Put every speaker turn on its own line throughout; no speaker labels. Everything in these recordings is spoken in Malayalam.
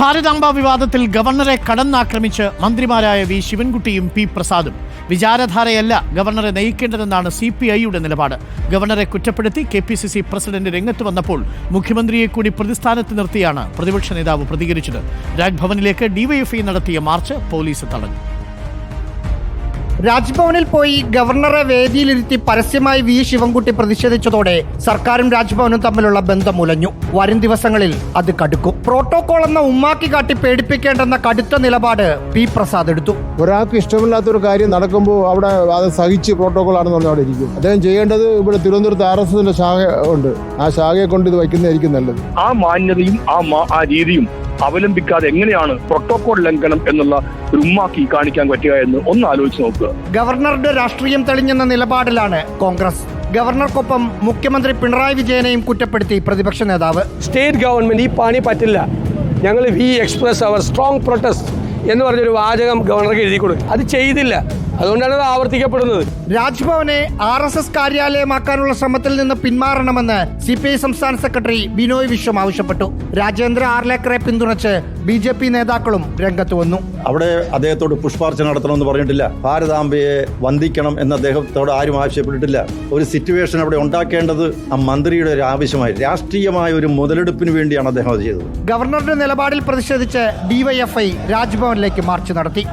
ഭാരതാംബ വിവാദത്തിൽ ഗവർണറെ കടന്നാക്രമിച്ച് മന്ത്രിമാരായ വി ശിവൻകുട്ടിയും പി പ്രസാദും. വിചാരധാരയല്ല ഗവർണറെ നയിക്കേണ്ടതെന്നാണ് സി പി ഐയുടെ നിലപാട്. ഗവർണറെ കുറ്റപ്പെടുത്തി K P C C president രംഗത്ത് വന്നപ്പോൾ മുഖ്യമന്ത്രിയെ കൂടി പ്രതിസ്ഥാനത്ത് നിർത്തിയാണ് പ്രതിപക്ഷ നേതാവ് പ്രതികരിച്ചത്. രാജ്ഭവനിലേക്ക് ഡിവൈഎഫ്ഐ നടത്തിയ മാർച്ച് പോലീസ് തടഞ്ഞു.
രാജ്ഭവനിൽ പോയി ഗവർണറെ വേദിയിലിരുത്തി പരസ്യമായി വി. ശിവൻകുട്ടി പ്രതിഷേധിച്ചതോടെ സർക്കാരും രാജ്ഭവനും തമ്മിലുള്ള ബന്ധം ഉലഞ്ഞു. വരും ദിവസങ്ങളിൽ അത് കടുക്കും. പ്രോട്ടോകോൾ എന്ന ഉമ്മാക്കി കാട്ടി പേടിപ്പിക്കേണ്ടെന്ന കടുത്ത നിലപാട് പി. പ്രസാദ് എടുത്തു.
ഒരാൾക്ക് ഇഷ്ടമില്ലാത്ത ഒരു കാര്യം നടക്കുമ്പോൾ അവിടെ അത് സഹിച്ച് പ്രോട്ടോകോൾ ആണെന്ന് പറഞ്ഞാൽ അവിടെ ഇരിക്കും. അദ്ദേഹം ചെയ്യേണ്ടത് ഇവിടെ തിരുവനന്തപുരത്ത് ആർ എസ് എസിന്റെ ശാഖ ഉണ്ട്. ആ ശാഖയെ കൊണ്ട് ഇത് വയ്ക്കുന്നതായിരിക്കും നല്ലത്.
ആ മാന്യതയും ആ ആ രീതിയും അവലംബിക്കാതെ എങ്ങനെയാണ് പ്രോട്ടോകോൾ ലംഘനം എന്നുള്ള ഒരു ഉമ്മാക്കി കാണിക്കാൻ പറ്റുക എന്ന് ഒന്ന് ആലോചിച്ച് നോക്കുക.
ഗവർണറുടെ രാഷ്ട്രീയം തെളിഞ്ഞെന്ന നിലപാടിലാണ് കോൺഗ്രസ്. ഗവർണർക്കൊപ്പം മുഖ്യമന്ത്രി പിണറായി വിജയനെയും കുറ്റപ്പെടുത്തി പ്രതിപക്ഷ നേതാവ്.
സ്റ്റേറ്റ് ഗവൺമെന്റ് ഈ പണി പറ്റില്ല. ഞങ്ങൾ we express our strong protest എന്ന് പറഞ്ഞൊരു വാചകം ഗവർണർക്ക് എഴുതി കൊടുക്കും അത് ചെയ്തില്ല. അതുകൊണ്ടാണ് അത് ആവർത്തിക്കപ്പെടുന്നത്.
രാജ്ഭവനെ ആർ എസ് എസ് കാര്യാലയമാക്കാനുള്ള ശ്രമത്തിൽ നിന്ന് പിന്മാറണമെന്ന് സി പി ഐ സംസ്ഥാന സെക്രട്ടറി ബിനോയ് വിശ്വം ആവശ്യപ്പെട്ടു. രാജേന്ദ്ര ആർലേക്കറെ പിന്തുണച്ച് ബി ജെ പി നേതാക്കളും രംഗത്ത് വന്നു.
അവിടെ അദ്ദേഹത്തോട് പുഷ്പാർച്ചന നടത്തണമെന്ന് പറഞ്ഞിട്ടില്ല. ഭാരതാംബയെ വന്ദിക്കണം എന്ന് അദ്ദേഹത്തോട് ആരും ആവശ്യപ്പെട്ടിട്ടില്ല. ഒരു സിറ്റുവേഷൻ അവിടെ ഉണ്ടാക്കേണ്ടത് ആ മന്ത്രിയുടെ ഒരു ആവശ്യമായി. രാഷ്ട്രീയമായ ഒരു മുതലെടുപ്പിന് വേണ്ടിയാണ് അദ്ദേഹം അത് ചെയ്തത്.
ഗവർണറുടെ നിലപാടിൽ പ്രതിഷേധിച്ച് ഡിവൈഎഫ്ഐ രാജ്ഭവനിലേക്ക് മാർച്ച് നടത്തി.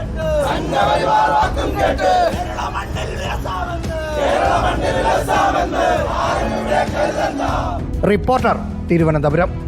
റിപ്പോർട്ടർ തിരുവനന്തപുരം.